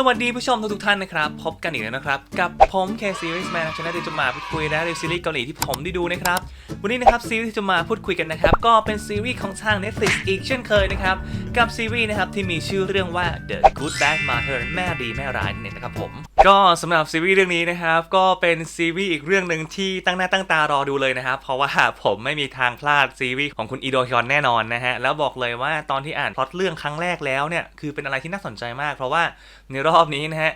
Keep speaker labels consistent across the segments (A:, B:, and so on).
A: สวัสดีผู้ชมทุกท่านนะครับ พบกันอีกแล้วนะครับ กับผมเคซีรีส์แมนชนะที่จะมาพูดคุยและรีวิวซีรีส์เกาหลีที่ผมได้ดูนะครับ วันนี้นะครับซีรีส์ที่จะมาพูดคุยกันนะครับ ก็เป็นซีรีส์ของทาง Netflix อีกเช่นเคยนะครับ กับซีรีส์นะครับที่มีชื่อเรื่องว่า The Good Bad Mother แม่ดีแม่ร้ายนั่นเองนะครับผม ก็สำหรับซีรีส์เรื่องนี้นะครับก็เป็นซีรีส์อีกเรื่องหนึ่งที่ตั้งหน้าตั้งตารอดูเลยนะครับเพราะว่าผมไม่มีทางพลาดซีรีส์ของคุณอีโดฮยอนแน่นอนนะฮะแล้วบอกเลยว่าตอนที่อ่านพล็อตเรื่องครั้งแรกแล้วเนี่ยคือเป็นอะไรที่น่าสนใจมาก เพราะว่าในรอบนี้นะฮะ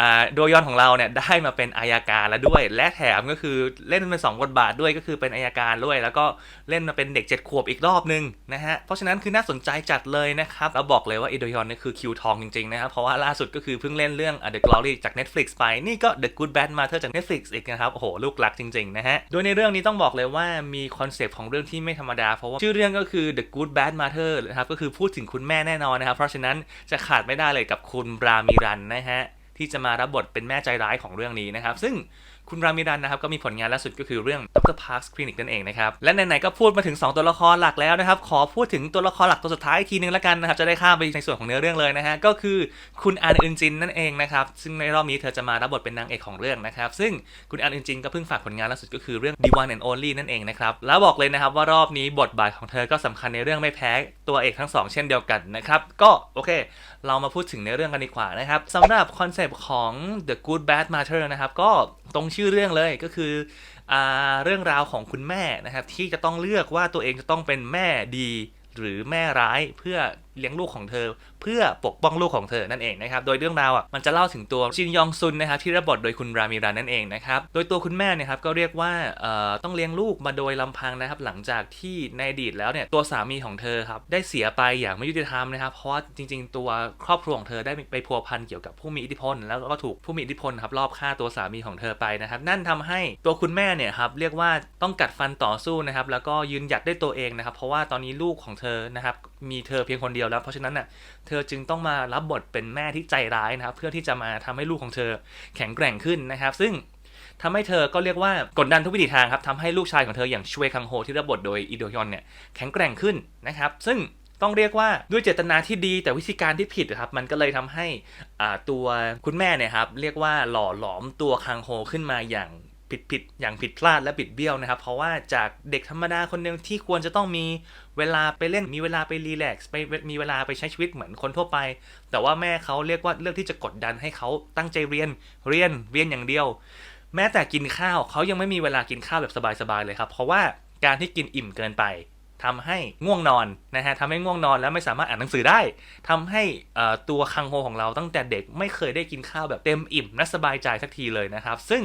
A: อ่าโดยอนของเราเนี่ยได้มาเป็นอายการแล้วด้วย และแถมก็คือเล่นเป็นสองบทบาทด้วยก็คือเป็นอายการด้วย แล้วก็เล่นมาเป็นเด็กเจ็ดขวบอีกรอบนึงนะฮะเพราะฉะนั้นคือน่าสนใจจัดเลยนะครับแล้วบอกเลยว่าอีโดยอนเนี่ยคือคิวทองจริงๆนะครับเพราะว่าล่าสุดก็คือเพิ่งเล่นเรื่อง The Glory จาก Netflix ไปนี่ก็ The Good Bad Mother จาก Netflix อีกนะครับโอ้โหลูกหลักจริง ๆ นะฮะ โดยในเรื่องนี้ต้องบอกเลยว่ามีคอนเซปต์ของเรื่องที่ไม่ธรรมดา เพราะว่าชื่อเรื่องก็คือ The Good Bad Mother นะครับก็คือพูดถึงคุณแม่แน่นอนนะครับ เพราะฉะนั้นจะขาดไม่ได้เลยกับคุณรามิรันนะฮะที่จะมารับบทเป็นแม่ใจร้ายของเรื่องนี้นะครับ ซึ่งคุณรามิรันนะครับก็มีผลงานล่าสุดก็คือเรื่อง Dr. Park's Clinic นั่นเองนะครับ และไหนๆก็พูดมาถึง 2 ตัวละครหลักแล้วนะครับ ขอพูดถึงตัวละครหลักตัวสุดท้ายอีกทีนึงแล้วกันนะครับ จะได้ข้ามไปในส่วนของเนื้อเรื่องเลยนะฮะ ก็คือคุณอันอึนจินนั่นเองนะครับ ซึ่งในรอบนี้เธอจะมารับบทเป็นนางเอกของเรื่องนะครับ ซึ่งคุณอันอึนจินก็เพิ่งฝากผลงานล่าสุดก็คือเรื่อง The One and Only นั่นเองนะครับ แล้วบอกเลยนะครับว่ารอบนี้บทบาทของเธอก็สำคัญในเรื่องไม่แพ้ตัวเอกทั้งสองเช่นเดียวกันนะครับ ก็โอเค เรามาพูดถึงในเรื่องกันดีกว่านะครับสำหรับคอนเซปต์ของ The Good Bad Mother นะครับก็ตรงชื่อเรื่องเลยก็คืออเรื่องราวของคุณแม่นะครับที่จะต้องเลือกว่าตัวเองจะต้องเป็นแม่ดีหรือแม่ร้ายเพื่อ เลี้ยงลูกของเธอ เพื่อปกป้องลูกของเธอนั่นเองนะครับ โดยเรื่องราวอะมันจะเล่าถึงตัวจินยองซุนนะครับที่รับบทโดยคุณรามิรันนั่นเองนะครับ โดยตัวคุณแม่เนี่ยครับก็เรียกว่าเอ่อต้องเลี้ยงลูกมาโดยลำพังนะครับ หลังจากที่ในอดีตแล้วเนี่ยตัวสามีของเธอครับได้เสียไปอย่างไม่ยุติธรรมนะครับ เพราะว่าจริง ๆ ตัวครอบครัวของเธอได้ไปพัวพันเกี่ยวกับผู้มีอิทธิพล แล้วก็ถูกผู้มีอิทธิพลครับรอบฆ่าตัวสามีของเธอไปนะครับ นั่นทำให้ตัวคุณแม่เนี่ยครับเรียกว่าต้องกัดฟันต่อสู้นะครับแล้วก็ยืนหยัดด้วยตัวเองนะครับเพราะว่าตอนนี้ลูกของเธอนะครับมีเธอเพียงคนเดียวแล้ว เพราะฉะนั้นน่ะเธอจึงต้องมารับบทเป็นแม่ที่ใจร้ายนะครับเพื่อที่จะมาทำให้ลูกของเธอแข็งแกร่งขึ้นนะครับ ซึ่งทำให้เธอก็เรียกว่ากดดันทุกวิถีทางครับทำให้ลูกชายของเธออย่างชเวคังโฮที่รับบทโดยอีโดยอนเนี่ยแข็งแกร่งขึ้นนะครับ ซึ่งต้องเรียกว่าด้วยเจตนาที่ดีแต่วิธีการที่ผิดครับมันก็เลยทำให้ตัวคุณแม่เนี่ยครับเรียกว่าหล่อหลอมตัวคังโฮขึ้นมาอย่าง ผิดผิดอย่างผิดพลาดและบิดเบี้ยวนะครับ เพราะว่าจากเด็กธรรมดาคนหนึ่งที่ควรจะต้องมีเวลาไปเล่นมีเวลาไปรีแลกซ์ไปมีเวลาไปใช้ชีวิตเหมือนคนทั่วไป แต่ว่าแม่เขาเรียกว่าเลือกที่จะกดดันให้เขาตั้งใจเรียนเรียนเรียนอย่างเดียว แม้แต่กินข้าวเขายังไม่มีเวลากินข้าวแบบสบายๆเลยครับ เพราะว่าการที่กินอิ่มเกินไปทำให้ง่วงนอนนะฮะทำให้ง่วงนอนแล้วไม่สามารถอ่านหนังสือได้ทำให้ตัวคังโฮของเราตั้งแต่เด็กไม่เคยได้กินข้าวแบบเต็มอิ่มและสบายใจสักทีเลยนะครับ ซึ่ง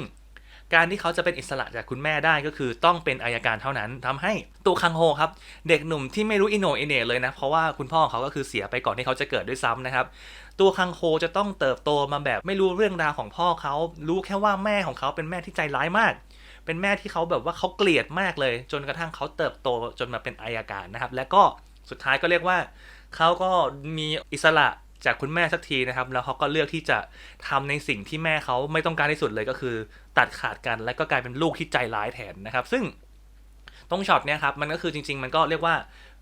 A: การที่เขาจะเป็นอิสระจากคุณแม่ได้ก็คือต้องเป็นอายการเท่านั้นทำให้ตัวคังโฮครับ เด็กหนุ่มที่ไม่รู้อินโนอิเน่เลยนะ เพราะว่าคุณพ่อของเขาก็คือเสียไปก่อนที่เขาจะเกิดด้วยซ้ำนะครับ ตัวคังโฮจะต้องเติบโตมาแบบไม่รู้เรื่องราวของพ่อเขา รู้แค่ว่าแม่ของเขาเป็นแม่ที่ใจร้ายมากเป็นแม่ที่เขาแบบว่าเขาเกลียดมากเลย จนกระทั่งเขาเติบโตจนมาเป็นอายการนะครับ และก็สุดท้ายก็เรียกว่าเขาก็มีอิสระ จากคุณแม่สักทีนะครับ แล้วเขาก็เลือกที่จะทำในสิ่งที่แม่เขาไม่ต้องการที่สุดเลยก็คือ ตัดขาดกันและก็กลายเป็นลูกที่ใจร้ายแทนนะครับ ซึ่งตรงช็อตเนี้ยครับมันก็คือจริง ๆ มันก็เรียกว่า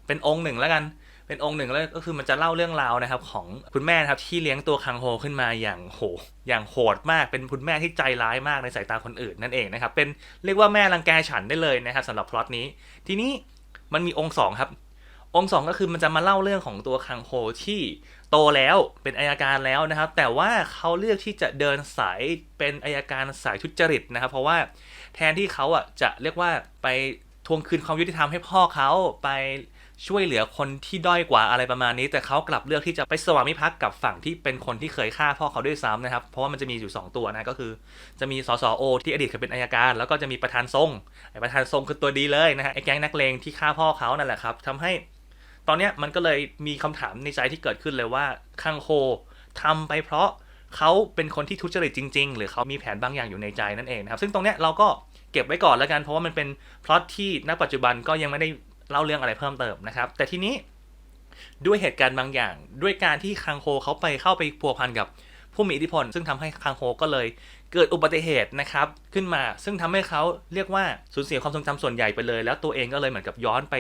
A: เป็นองค์หนึ่งแล้วกันเป็นองค์หนึ่งแล้วก็คือมันจะเล่าเรื่องราวนะครับ ของคุณแม่ครับที่เลี้ยงตัวคังโฮขึ้นมาอย่างโหอย่างโหดมากเป็นคุณแม่ที่ใจร้ายมากในสายตาคนอื่นนั่นเองนะครับเป็นเรียกว่าแม่รังแกฉันได้เลยนะครับสำหรับพล็อตนี้ ทีนี้มันมีองค์สองครับ องค์สองก็คือมันจะมาเล่าเรื่องของตัวคังโฮที่โตแล้วเป็นอายการแล้วนะครับ แต่ว่าเขาเลือกที่จะเดินสายเป็นอายการสายทุจริตนะครับ เพราะว่าแทนที่เขาอะจะเรียกว่าไปทวงคืนความยุติธรรมให้พ่อเขาไปช่วยเหลือคนที่ด้อยกว่าอะไรประมาณนี้ แต่เขากลับเลือกที่จะไปสวามิภักดิ์กับฝั่งที่เป็นคนที่เคยฆ่าพ่อเขาด้วยซ้ำนะครับ เพราะว่ามันจะมีอยู่ 2 ตัวนะก็คือ จะมีสสโอที่อดีตเคยเป็นอายการ แล้วก็จะมีประธานทรงไอ้ประธานทรงคือตัวดีเลยนะฮะไอ้แก๊งนักเลงที่ฆ่าพ่อเขานั่นแหละครับทำให้ ตอนเนี้ยมันก็เลยมีคำถามในใจที่เกิดขึ้นเลยว่าคังโฮทำไปเพราะเขาเป็นคนที่ทุจริตจริง ๆ หรือเขามีแผนบางอย่างอยู่ในใจนั่นเองนะครับ ซึ่งตรงเนี้ยเราก็เก็บไว้ก่อนแล้วกัน เพราะว่ามันเป็นพล็อตที่ณปัจจุบันก็ยังไม่ได้เล่าเรื่องอะไรเพิ่มเติมนะครับ แต่ทีนี้ด้วยเหตุการณ์บางอย่าง ด้วยการที่คังโฮเขาไปเข้าไปพัวพันกับผู้มีอิทธิพล ซึ่งทำให้คังโฮก็เลยเกิดอุบัติเหตุนะครับขึ้นมา ซึ่งทำให้เขาเรียกว่าสูญเสียความทรงจำส่วนใหญ่ไปเลย แล้วตัวเองก็เลยเหมือนกับย้อนไป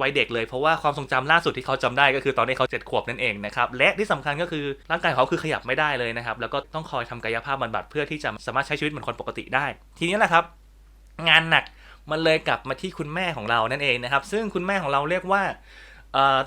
A: วัยเด็กเลยเพราะว่าความทรงจำล่าสุดที่เขาจำได้ก็คือตอนที่เขาเจ็ดขวบนั่นเองนะครับและที่สำคัญก็คือร่างกายเขาคือขยับไม่ได้เลยนะครับแล้วก็ต้องคอยทำกายภาพบำบัดเพื่อที่จะสามารถใช้ชีวิตเหมือนคนปกติได้ ทีนี้แหละครับ งานหนักมันเลยกลับมาที่คุณแม่ของเรานั่นเองนะครับ ซึ่งคุณแม่ของเราเรียกว่า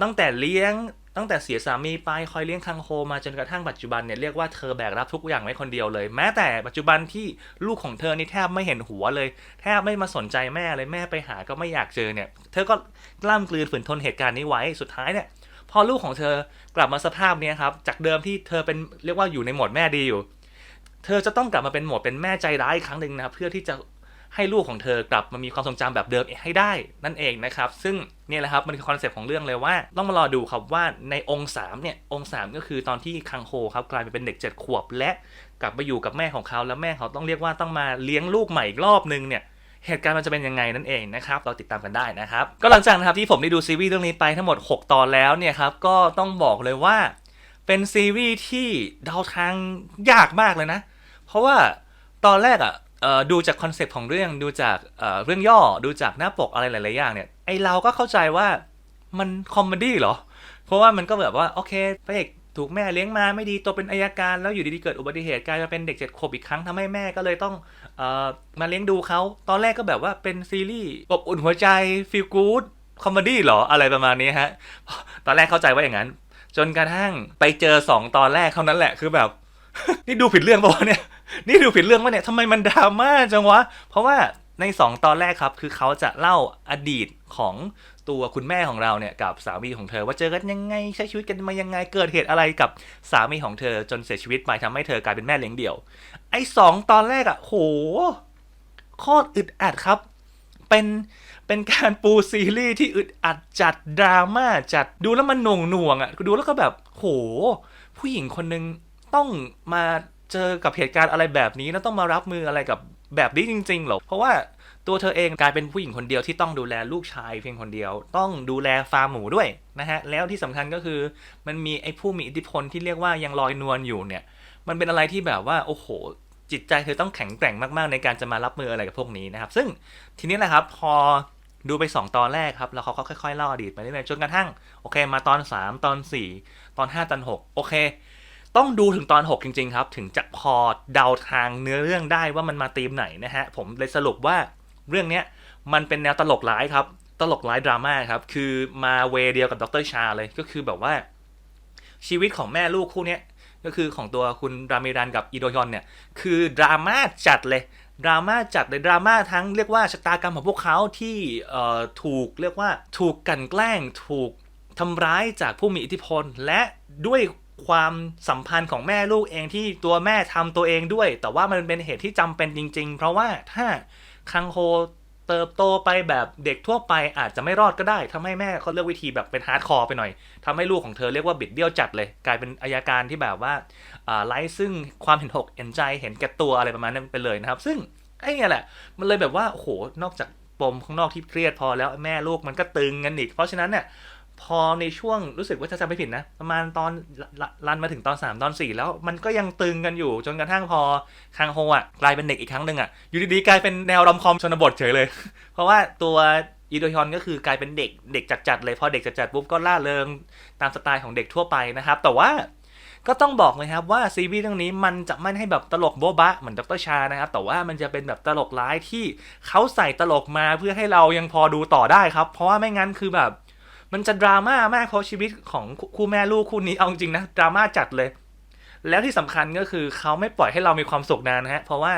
A: ตั้งแต่เลี้ยง ตั้งแต่เสียสามีไปคอยเลี้ยงคังโคมาจนกระทั่งปัจจุบันเนี่ยเรียกว่าเธอแบกรับทุกอย่างไว้คนเดียวเลย แม้แต่ปัจจุบันที่ลูกของเธอนี่แทบไม่เห็นหัวเลย แทบไม่มาสนใจแม่เลยแม่ไปหาก็ไม่อยากเจอเนี่ย เธอก็กล้ามกลืนฝืนทนเหตุการณ์นี้ไว้สุดท้ายเนี่ยพอลูกของเธอกลับมาสภาพเนี้ยครับจากเดิมที่เธอเป็นเรียกว่าอยู่ในโหมดแม่ดีอยู่ เธอจะต้องกลับมาเป็นโหมดเป็นแม่ใจร้ายอีกครั้งหนึ่งนะครับเพื่อที่จะ ให้ลูกของเธอกลับมามีความทรงจำแบบเดิมให้ได้นั่นเองนะครับ ซึ่งเนี่ยแหละครับมันคือคอนเซปต์ของเรื่องเลยว่าต้องมารอดูครับว่าในองค์สามเนี่ยองค์สามก็คือตอนที่คังโฮครับกลายไปเป็นเด็กเจ็ดขวบ และกลับมาอยู่กับแม่ของเขาแล้วแม่เขาต้องเรียกว่าต้องมาเลี้ยงลูกใหม่อีกรอบนึงเนี่ยเหตุการณ์มันจะเป็นยังไงนั่นเองนะครับเราติดตามกันได้นะครับ ก็หลังจากนะครับที่ผมได้ดูซีรีส์เรื่องนี้ไปทั้งหมด 6 ตอนแล้วเนี่ยครับก็ต้องบอกเลยว่า เป็นซีรีส์ที่เดาทางยากมากเลยนะ เพราะว่าตอนแรกอะเอ่อ ดูจากคอนเซปต์ของเรื่องดูจากเรื่องย่อดูจากหน้าปกอะไรหลาย ๆ อย่างเนี่ยไอเราก็เข้าใจว่ามันคอมเมดี้เหรอ เพราะว่ามันก็แบบว่าโอเคพระเอกถูกแม่เลี้ยงมาไม่ดีตัวเป็นอายการ แล้วอยู่ดี ๆ เกิดอุบัติเหตุกลายมาเป็นเด็กเจ็ดขวบอีกครั้งทำให้แม่ก็เลยต้องอมาเลี้ยงดูเขาตอนแรกก็แบบว่าเป็นซีรีส์อบอุ่นหัวใจฟีลกู๊ดคอมเมดี้เหรออะไรประมาณนี้ฮะตอนแรกเข้าใจว่าอย่างนั้น จนกระทั่งไปเจอสองตอนแรกเท่านั้นแหละคือแบบ นี่ดูผิดเรื่องปะวะเนี่ย นี่ดูผิดเรื่องปะเนี่ยทำไมมันดราม่าจังวะ เพราะว่าในสองตอนแรกครับ คือเขาจะเล่าอดีตของตัวคุณแม่ของเราเนี่ยกับสามีของเธอ ว่าเจอกันยังไงใช้ชีวิตกันมายังไงเกิดเหตุอะไรกับสามีของเธอจนเสียชีวิตไปทำให้เธอกลายเป็นแม่เลี้ยงเดี่ยว ไอ้สองตอนแรกอะโหโคตรอึดอัดครับ เป็นเป็นการปูซีรีส์ที่อึดอัดจัดดราม่าจัดดูแล้วมันหน่วงหน่วงอะดูแล้วก็แบบโห ผู้หญิงคนหนึ่ง ต้องมาเจอกับเหตุการณ์อะไรแบบนี้ แล้วต้องมารับมืออะไรกับแบบนี้จริงๆหรอ เพราะว่าตัวเธอเองกลายเป็นผู้หญิงคนเดียวที่ต้องดูแลลูกชายเพียงคนเดียว ต้องดูแลฟาร์มหมูด้วยนะฮะ แล้วที่สำคัญก็คือมันมีไอ้ผู้มีอิทธิพลที่เรียกว่ายังลอยนวลอยู่เนี่ย มันเป็นอะไรที่แบบว่าโอ้โหจิตใจเธอต้องแข็งแกร่งมากๆ ในการจะมารับมืออะไรกับพวกนี้นะครับ ซึ่งทีนี้แหละครับพอดูไป 2 ตอนแรกครับ แล้วเขาก็ค่อยๆเล่าอดีตไปเรื่อยๆจนกระทั่ง โอเค มาตอน 3 ตอน 4 ตอน 5 ตอน 6 โอเค ต้องดูถึงตอน 6 จริง ๆ ครับ ถึงจะพอเดาทางเนื้อเรื่องได้ว่ามันมาธีมไหนนะฮะ ผมเลยสรุปว่าเรื่องเนี้ยมันเป็นแนวตลกร้ายครับ ตลกร้ายดราม่าครับ คือมาเวเดียวกับดรชาเลยก็คือแบบว่า ชีวิตของแม่ลูกคู่เนี้ยก็คือของตัวคุณรามิรันกับอีโดยอนเนี่ยคือดราม่าจัดเลยดราม่าจัดเลยดราม่าทั้งเรียกว่าชะตากรรมของพวกเขาที่เอ่อถูกเรียกว่าถูกกันแกล้ง ถูกทำร้ายจากผู้มีอิทธิพล และด้วย ความสัมพันธ์ของแม่ลูกเองที่ตัวแม่ทำตัวเองด้วย แต่ว่ามันเป็นเหตุที่จำเป็นจริง ๆ เพราะว่าถ้าคังโฮเติบโตไปแบบเด็กทั่วไปอาจจะไม่รอดก็ได้ทำให้แม่เขาเลือกวิธีแบบเป็นฮาร์ดคอร์ไปหน่อยทำให้ลูกของเธอเรียกว่าบิดเบี้ยวจัดเลย กลายเป็นอายการที่แบบว่าอ่าไร้ซึ่งความเห็นหกเห็นใจเห็นแก่ตัวอะไรประมาณนั้นไปเลยนะครับ ซึ่งไอ้เนี่ยแหละ มันเลยแบบว่าโอ้โหนอกจากปมข้างนอกที่เครียดพอแล้วแม่ลูกมันก็ตึงกันอีก เพราะฉะนั้นเนี่ย พอในช่วงรู้สึกว่าจะจำไม่ผิดนะ ประมาณตอนรันมาถึงตอน3ตอน4 แล้วมันก็ยังตึงกันอยู่จนกระทั่งพอคังโฮอะกลายเป็นเด็กอีกครั้งหนึ่งอะอยู่ดีๆกลายเป็นแนวรอมคอมชนบทเฉยเลย เพราะว่าตัวอีโดยอนก็คือกลายเป็นเด็กเด็กจัดๆเลยพอเด็กจัดๆปุ๊บก็ล่าเริงตามสไตล์ของเด็กทั่วไปนะครับ แต่ว่าก็ต้องบอกเลยครับว่าซีรีส์เรื่องนี้มันจะไม่ให้แบบตลกโบ๊ะบะเหมือนดรชานะครับ แต่ว่ามันจะเป็นแบบตลกร้ายที่เขาใส่ตลกมาเพื่อให้เรายังพอดูต่อได้ครับ เพราะว่าไม่งั้นคือแบบ มันจะดราม่ามากเพราะชีวิตของคู่แม่ลูกคู่นี้เอาจริงนะดราม่าจัดเลย แล้วที่สำคัญก็คือเขาไม่ปล่อยให้เรามีความสุขนานนะฮะ เพราะว่า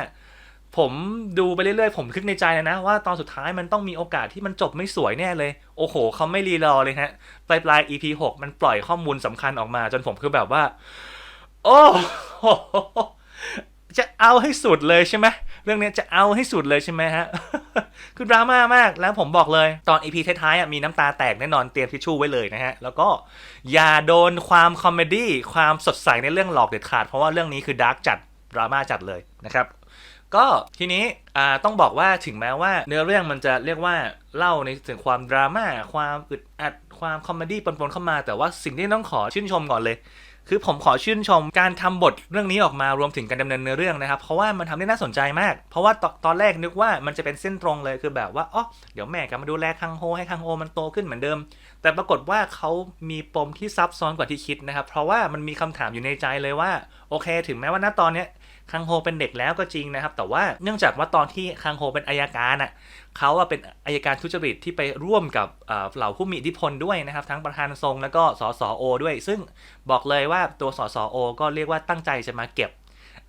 A: ผมดูไปเรื่อยๆ ผมคิดในใจเลยนะว่าตอนสุดท้ายมันต้องมีโอกาสที่มันจบไม่สวยแน่เลย โอ้โหเขาไม่รีรอเลยฮะปลายปลายๆ EP 6มันปล่อยข้อมูลสำคัญออกมา จนผมคือแบบว่า โอ้จะเอาให้สุดเลยใช่ไหม รื่องนี้จะเอาให้สุดเลยใช่ไหมฮะ คือดราม่ามากแล้วผมบอกเลย ตอน EP ท้ายๆมีน้ำตาแตกแน่นอนเตรียมทิชชู่ไว้เลยนะฮะ แล้วก็อย่าโดนความคอมเมดี้ความสดใสในเรื่องหลอกเด็ดขาด เพราะว่าเรื่องนี้คือดาร์กจัดดราม่าจัดเลยนะครับก็ทีนี้ต้องบอกว่าถึงแม้ว่า เนื้อเรื่องมันจะเรียกว่าเล่าในถึงความดราม่าความอึดอัดความคอมเมดี้ปนๆเข้ามา แต่ว่าสิ่งที่ต้องขอชื่นชมก่อนเลย คือผมขอชื่นชมการทำบทเรื่องนี้ออกมารวมถึงการดำเนินเนื้อเรื่องนะครับ เพราะว่ามันทำได้น่าสนใจมาก เพราะว่าตตอนแรกนึกว่ามันจะเป็นเส้นตรงเลยคือแบบว่าอ๋อเดี๋ยวแม่กลับมาดูแลคังโฮให้คังโฮมันโตขึ้นเหมือนเดิม แต่ปรากฏว่าเขามีปมที่ซับซ้อนกว่าที่คิดนะครับ เพราะว่ามันมีคำถามอยู่ในใจเลยว่าโอเค ถึงแม้ว่าณตอนเนี้ย คังโฮเป็นเด็กแล้วก็จริงนะครับ แต่ว่าเนื่องจากว่าตอนที่คังโฮเป็นอายการอะเขาอะเป็นอายการทุจริตที่ไปร่วมกับอ่อเหล่าผู้มีอิทธิพลด้วยนะครับ ทั้งประธานทรงแล้วก็สสโอด้วย ซึ่งบอกเลยว่าตัวสสโอก็เรียกว่าตั้งใจจะมาเก็บ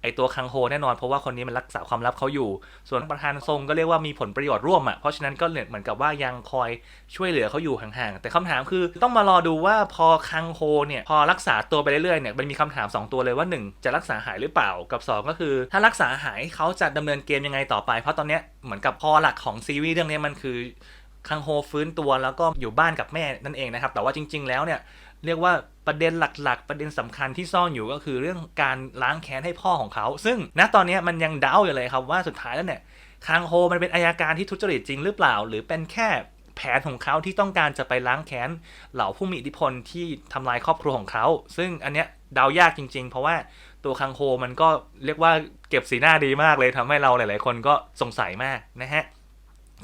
A: ไอตัวคังโฮแน่นอนเพราะว่าคนนี้มันรักษาความลับเขาอยู่ ส่วนประธานทรงก็เรียกว่ามีผลประโยชน์ร่วมอะ เพราะฉะนั้นก็เหมือนกับว่ายังคอยช่วยเหลือเขาอยู่ห่างๆ แต่คำถามคือต้องมารอดูว่าพอคังโฮเนี่ยพอรักษาตัวไปเรื่อยๆเนี่ยมันมีคำถาม 2 ตัวเลยว่า 1 จะรักษาหายหรือเปล่ากับ 2 ก็คือ ถ้ารักษาหายเขาจะดำเนินเกมยังไงต่อไปเพราะตอนเนี้ยเหมือนกับพอหลักของซีรีส์เรื่องนี้มันคือคังโฮฟื้นตัวแล้วก็อยู่บ้านกับแม่นั่นเองนะครับแต่ว่าจริง ๆ แล้วเนี่ย เรียกว่าประเด็นหลัก ๆ ประเด็นสำคัญที่ซ่อนอยู่ก็คือเรื่องการล้างแค้นให้พ่อของเขา ซึ่งณตอนนี้มันยังเดาอยู่เลยครับว่าสุดท้ายแล้วเนี่ยคางโฮมันเป็นอายการที่ทุจริตจริงหรือเปล่า หรือเป็นแค่แผนของเขาที่ต้องการจะไปล้างแค้นเหล่าผู้มีอิทธิพลที่ทำลายครอบครัวของเขา ซึ่งอันเนี้ยเดายากจริง ๆ เพราะว่าตัวคังโฮมันก็เรียกว่าเก็บสีหน้าดีมากเลยทำให้เราหลาย ๆ คนก็สงสัยมากนะฮะ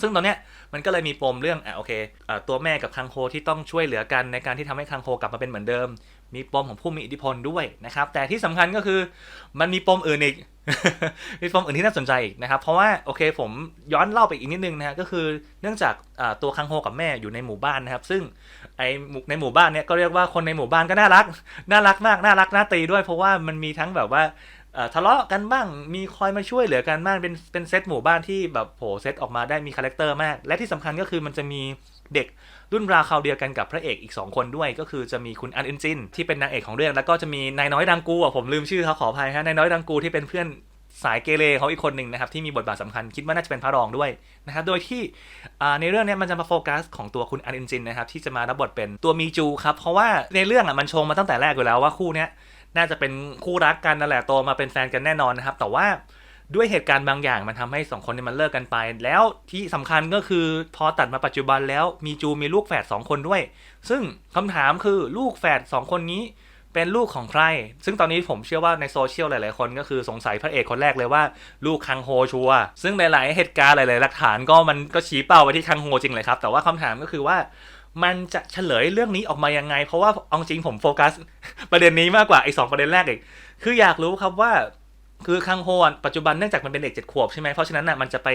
A: ซึ่งตอนเนี้ย มันก็เลยมีปมเรื่องอะโอเคอตัวแม่กับคังโฮที่ต้องช่วยเหลือกันในการที่ทำให้คังโฮกลับมาเป็นเหมือนเดิม มีปมของผู้มีอิทธิพลด้วยนะครับ แต่ที่สำคัญก็คือมันมีปมอื่นอีกมีปมอื่นที่น่าสนใจอีกนะครับ เพราะว่าโอเคผมย้อนเล่าไปอีกนิดนึงนะฮะก็คือเนื่องจากตัวคังโฮกับแม่อยู่ในหมู่บ้านนะครับ ซึ่งไอในหมู่บ้านเนี้ยก็เรียกว่าคนในหมู่บ้านก็น่ารัก น่ารักมากน่ารักน่าตีด้วย เพราะว่ามันมีทั้งแบบว่า ทะเลาะกันบ้างมีคอยมาช่วยเหลือกันบ้างเป็นเป็นเซตหมู่บ้านที่แบบโหเซตออกมาได้มีคาแรคเตอร์มาก และที่สำคัญก็คือมันจะมีเด็กรุ่นราวคราวเดียวกันกับพระเอกอีก 2 คนด้วย ก็คือจะมีคุณอันอินจินที่เป็นนางเอกของเรื่อง แล้วก็จะมีนายน้อยดังกูอะผมลืมชื่อเขาขออภัยฮะนายน้อยดังกูที่เป็นเพื่อนสายเกเรเขาอีกคนหนึ่งนะครับที่มีบทบาทสำคัญคิดว่าน่าจะเป็นพระรองด้วยนะครับโดยที่ในเรื่องนี้มันจะมาโฟกัสของตัวคุณอันอินจินนะครับที่จะมารับบทเป็นตัวมีจูครับเพราะว่าในเรื่องอะมันชงมาตั้งแต่แรกอยู่แล้วว่าคู่เนี้ย น่าจะเป็นคู่รักกันนั่นแหละโตมาเป็นแฟนกันแน่นอนนะครับ แต่ว่าด้วยเหตุการณ์บางอย่างมันทำให้สองคนนี้มันเลิกกันไป แล้วที่สำคัญก็คือ พอตัดมาปัจจุบันแล้วมีจูมีลูกแฝดสองคนด้วย ซึ่งคำถามคือลูกแฝดสองคนนี้เป็นลูกของใคร ซึ่งตอนนี้ผมเชื่อว่าในโซเชียลหลาย ๆ คนก็คือสงสัยพระเอกคนแรกเลยว่า ลูกคังโฮชัว ซึ่งหลาย ๆ เหตุการณ์หลาย ๆ หลักฐานก็มันก็ชี้เป้าไปที่คังโฮจริงเลยครับ แต่ว่าคำถามก็คือว่า มันจะเฉลยเรื่องนี้ออกมายังไง เพราะว่าเอาจริงผมโฟกัส ประเด็นนี้มากกว่าไอ้สองประเด็นแรกอีกคืออยากรู้ครับว่า คือคังโฮอะปัจจุบันเนื่องจากมันเป็นเด็กเจ็ดขวบใช่ไหมเพราะฉะนั้นน่ะมันจะไป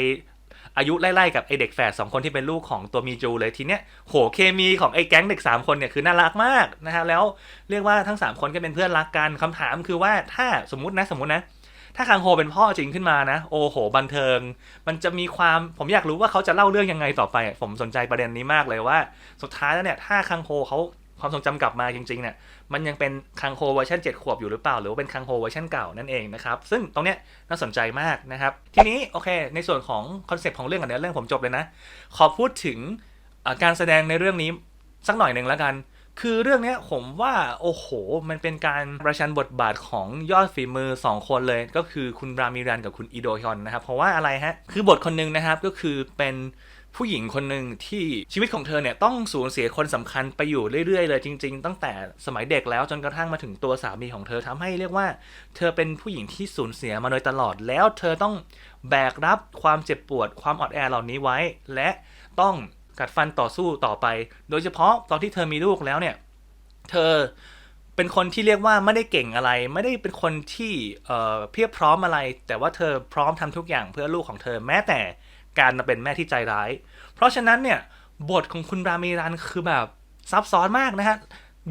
A: อายุไล่ๆกับไอเด็กแฝดสองคนที่เป็นลูกของตัวมีจูเลยทีเนี้ยโหเคมีของไอแก๊งเด็กสามคนเนี่ยคือน่ารักมากนะฮะแล้วเรียกว่าทั้งสามคนก็เป็นเพื่อนรักกันคำถามคือว่าถ้าสมมตินะสมมตินะ ถ้าคังโฮเป็นพ่อจริงขึ้นมานะ โอ้โห บันเทิง มันจะมีความผมอยากรู้ว่าเขาจะเล่าเรื่องยังไงต่อไป ผมสนใจประเด็นนี้มากเลยว่า สุดท้ายแล้วเนี่ยถ้าคังโฮเขาความทรงจำกลับมาจริงๆเนี่ยมันยังเป็นคังโฮเวอร์ชัน7ขวบอยู่หรือเปล่า หรือว่าเป็นคังโฮเวอร์ชันเก่านั่นเองนะครับ ซึ่งตรงเนี้ยน่าสนใจมากนะครับ ทีนี้โอเค ในส่วนของคอนเซปต์ของเรื่องกับเนื้อเรื่องผมจบเลยนะ ขอพูดถึงการแสดงในเรื่องนี้สักหน่อยหนึ่งแล้วกัน คือเรื่องนี้ผมว่าโอ้โห มันเป็นการประชันบทบาทของยอดฝีมือ 2 คนเลย ก็คือคุณรามิรันกับคุณอีโดฮยอนนะครับ เพราะว่าอะไรฮะ คือบทคนหนึ่งนะครับก็คือเป็นผู้หญิงคนหนึ่งที่ชีวิตของเธอเนี่ยต้องสูญเสียคนสำคัญไปอยู่เรื่อยๆ เลยจริง ๆ ตั้งแต่สมัยเด็กแล้วจนกระทั่งมาถึงตัวสามีของเธอทำให้เรียกว่า เธอเป็นผู้หญิงที่สูญเสียมาโดยตลอดแล้ว เธอต้องแบกรับความเจ็บปวดความอ่อนแอเหล่านี้ไว้ และต้อง กัดฟันต่อสู้ต่อไป โดยเฉพาะตอนที่เธอมีลูกแล้วเนี่ย เธอเป็นคนที่เรียกว่าไม่ได้เก่งอะไร ไม่ได้เป็นคนที่เพียบพร้อมอะไร แต่ว่าเธอพร้อมทำทุกอย่างเพื่อลูกของเธอแม้แต่การมาเป็นแม่ที่ใจร้าย เพราะฉะนั้นเนี่ยบทของคุณรามีรันคือแบบซับซ้อนมากนะฮะ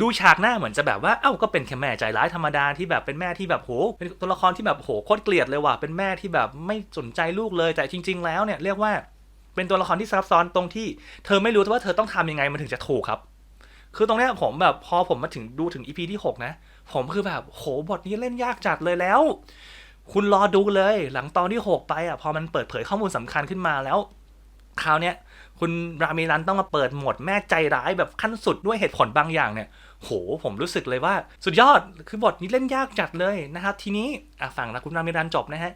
A: ดูฉากหน้าเหมือนจะแบบว่า เอ้า ก็เป็นแค่แม่ใจร้ายธรรมดาที่แบบเป็นแม่ที่แบบโห เป็นตัวละครที่แบบโหโคตรเกลียดเลยว่ะ เป็นแม่ที่แบบไม่สนใจลูกเลย แต่จริง ๆ แล้วเนี่ยเรียกว่า เป็นตัวละครที่ซับซ้อนตรงที่ เธอไม่รู้ว่าเธอต้องทำยังไงมันถึงจะถูกครับ คือตรงเนี้ยผมแบบพอผมมาถึงดูถึงอีพีที่ 6 นะ ผมคือแบบโหบทนี้เล่นยากจัดเลยแล้ว คุณรอดูเลย หลังตอนที่ 6 ไปอะพอมันเปิดเผยข้อมูลสำคัญขึ้นมาแล้วคราวเนี้ยคุณรามิรันต้องมาเปิดหมดแม่ใจร้ายแบบขั้นสุดด้วยเหตุผลบางอย่างเนี่ย โห ผมรู้สึกเลยว่า สุดยอดคือบทนี้เล่นยากจัดเลยนะครับ ทีนี้อะฝั่งนะคุณรามิรันจบนะฮะ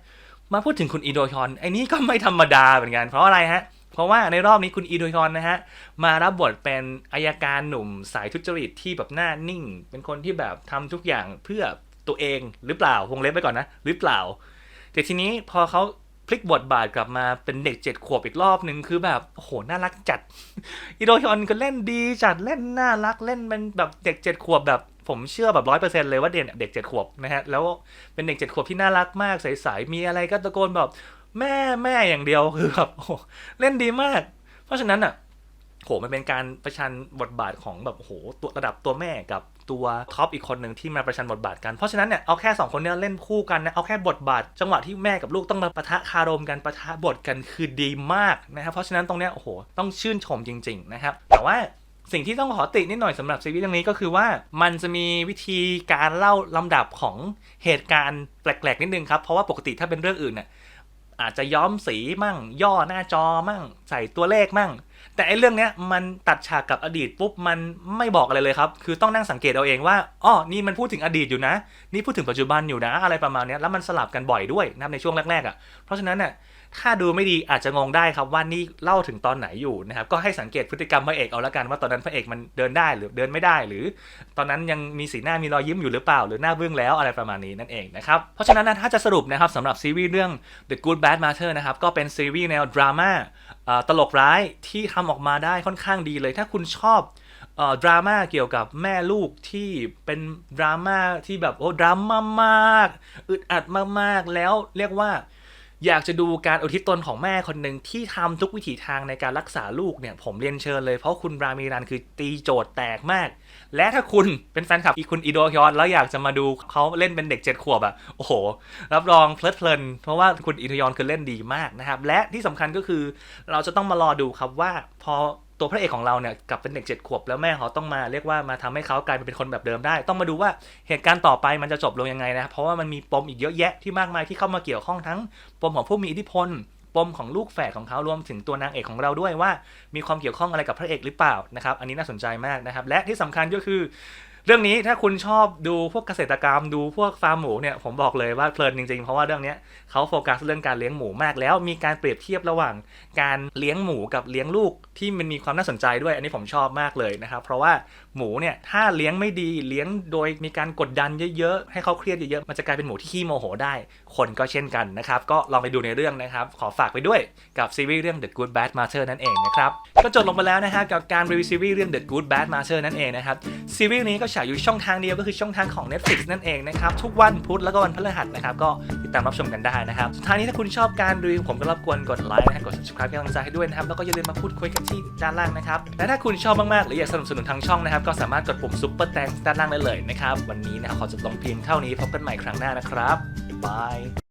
A: มาพูดถึงคุณอีโดชอนไอ้นี้ก็ไม่ธรรมดาเหมือนกัน เพราะอะไรฮะ เพราะว่าในรอบนี้คุณอีโดยอนนะฮะ มารับบทเป็นอายการหนุ่มสายทุจริตที่แบบหน้านิ่ง เป็นคนที่แบบทำทุกอย่างเพื่อตัวเองหรือเปล่าวงเล็บไปก่อนนะ หรือเปล่า แต่ทีนี้พอเขาพลิกบทบาทกลับมาเป็นเด็กเจ็ดขวบอีกรอบหนึ่งคือแบบโอ้โหน่ารักจัดอีโดยอนก็เล่นดีจัดเล่นน่ารักเล่นเป็นแบบเด็กเจ็ดขวบแบบ ผมเชื่อแบบร้อยเปอร์เซ็นต์เลยว่าเด็กเด็กเจ็ดขวบนะฮะ แล้วเป็นเด็กเจ็ดขวบที่น่ารักมากใสๆมีอะไรก็ตะโกนแบบแม่แม่อย่างเดียวคือแบบโอ้เล่นดีมาก เพราะฉะนั้นอะโหมันเป็นการประชันบทบาทของแบบโอ้โหตัวระดับตัวแม่กับตัวท็อปอีกคนหนึ่งที่มาประชันบทบาทกัน เพราะฉะนั้นเนี่ยเอาแค่สองคนเนี้เล่นคู่กันนะเอาแค่บทบาท จังหวะที่แม่กับลูกต้องมาปะทะคารมกันปะทะบทกันคือดีมากนะครับเพราะฉะนั้นตรงเนี้ยโอ้โหต้องชื่นชมจริง ๆ นะครับ แต่ว่า สิ่งที่ต้องขอตินิดหน่อยสำหรับซีรีส์เรื่องนี้ก็คือว่ามันจะมีวิธีการเล่าลำดับของเหตุการณ์แปลกๆนิดนึงครับ เพราะว่าปกติถ้าเป็นเรื่องอื่นเนี่ยอาจจะย้อมสีมั่ง ย่อหน้าจอมั่ง ใส่ตัวเลขมั่ง แต่ไอ้เรื่องเนี้ยมันตัดฉากกับอดีตปุ๊บมันไม่บอกอะไรเลยครับ คือต้องนั่งสังเกตเอาเองว่าอ๋อนี่มันพูดถึงอดีตอยู่นะ นี่พูดถึงปัจจุบันอยู่นะ อะไรประมาณนี้แล้วมันสลับกันบ่อยด้วยนะในช่วงแรกๆอะเพราะฉะนั้นเนี่ย ถ้าดูไม่ดีอาจจะงงได้ครับว่านี่เล่าถึงตอนไหนอยู่นะครับก็ให้สังเกตพฤติกรรมพระเอกเอาละกันว่าตอนนั้นพระเอกมันเดินได้หรือเดินไม่ได้ หรือ ตอนนั้นยังมีสีหน้ามีรอยยิ้มอยู่หรือเปล่า หรือหน้าเบึ้งแล้วอะไรประมาณนี้นั่นเองนะครับเพราะฉะนั้นถ้าจะสรุปนะครับสำหรับซีรีส์เรื่อง The Good Bad Mother นะครับก็เป็นซีรีส์แนวดราม่าเอ่อตลกร้ายที่ทำออกมาได้ค่อนข้างดีเลย ถ้าคุณชอบดราม่าเกี่ยวกับแม่ลูกที่เป็นดราม่าที่แบบโอ้ดราม่ามากอึดอัดมากๆแล้วเรียกว่า อยากจะดูการอุทิศตนของแม่คนหนึ่งที่ทำทุกวิถีทางในการรักษาลูกเนี่ยผมเรียนเชิญเลยเพราะคุณรามีรันคือตีโจทย์แตกมาก และถ้าคุณเป็นแฟนคลับอีคุณอีโดฮยอนแล้วอยากจะมาดูเขาเล่นเป็นเด็กเจ็ดขวบอะโอ้โห รับรองเพลิดเพลิน เพราะว่าคุณอีโดฮยอนคือเล่นดีมากนะครับและที่สำคัญก็คือเราจะต้องมารอดูครับว่าพอ ตัวพระเอกของเราเนี่ยกลับเป็นเด็กเจ็ดขวบแล้วแม่เขาต้องมาเรียกว่ามาทำให้เขากลายเป็นคนแบบเดิมได้ ต้องมาดูว่าเหตุการณ์ต่อไปมันจะจบลงยังไงนะ เพราะว่ามันมีปมอีกเยอะแยะที่มากมายที่เข้ามาเกี่ยวข้องทั้งปมของผู้มีอิทธิพลปมของลูกแฝดของเขารวมถึงตัวนางเอกของเราด้วยว่า มีความเกี่ยวข้องอะไรกับพระเอกหรือเปล่านะครับ อันนี้น่าสนใจมากนะครับ และที่สำคัญก็คือ เรื่องนี้ถ้าคุณชอบดูพวกเกษตรกรรมดูพวกฟาร์มหมูเนี่ยผมบอกเลยว่าเพลินจริงๆ เพราะว่าเรื่องนี้เขาโฟกัสเรื่องการเลี้ยงหมูมาก แล้วมีการเปรียบเทียบระหว่าง การเลี้ยงหมูกับเลี้ยงลูกที่มันมีความน่าสนใจด้วย อันนี้ผมชอบมากเลยนะครับเพราะว่าหมูเนี่ยถ้าเลี้ยงไม่ดีเลี้ยงโดยมีการกดดันเยอะๆให้เขาเครียดเยอะๆมันจะกลายเป็นหมูที่ขี้โมโหได้ คนก็เช่นกันนะครับก็ลองไปดูในเรื่องนะครับขอฝากไปด้วยกับซีรีส์เรื่อง The Good Bad Mother นั่นเองนะครับก็จบลงไปแล้วนะฮะกับการรีวิวซีรีส์เรื่อง The Good Bad Mother นั่นเองนะครับซีรีส์นี้ก็ฉายอยู่ช่องทางเดียวก็คือช่องทางของ Netflix นั่นเองนะครับ ทุกวันพุธแล้วก็วันพฤหัสนะครับ ก็ติดตามรับชมกันได้นะครับ สุดท้ายนี้ถ้าคุณชอบการรีวิวผมก็รบกวนกดไลค์นะฮะกด subscribe เป็นกำลังใจให้ด้วยนะครับ แล้วก็อย่าลืมมาพูดคุยกันที่ด้านล่างนะครับ และถ้าคุณชอบมากๆ หรืออยากสนับสนุนทางช่องนะครับ ก็สามารถกดปุ่ม Super Thanks ด้านล่างได้เลยนะครับ วันนี้นะขอจบลงเพียงเท่านี้ พบกันใหม่ครั้งหน้านะครับบาย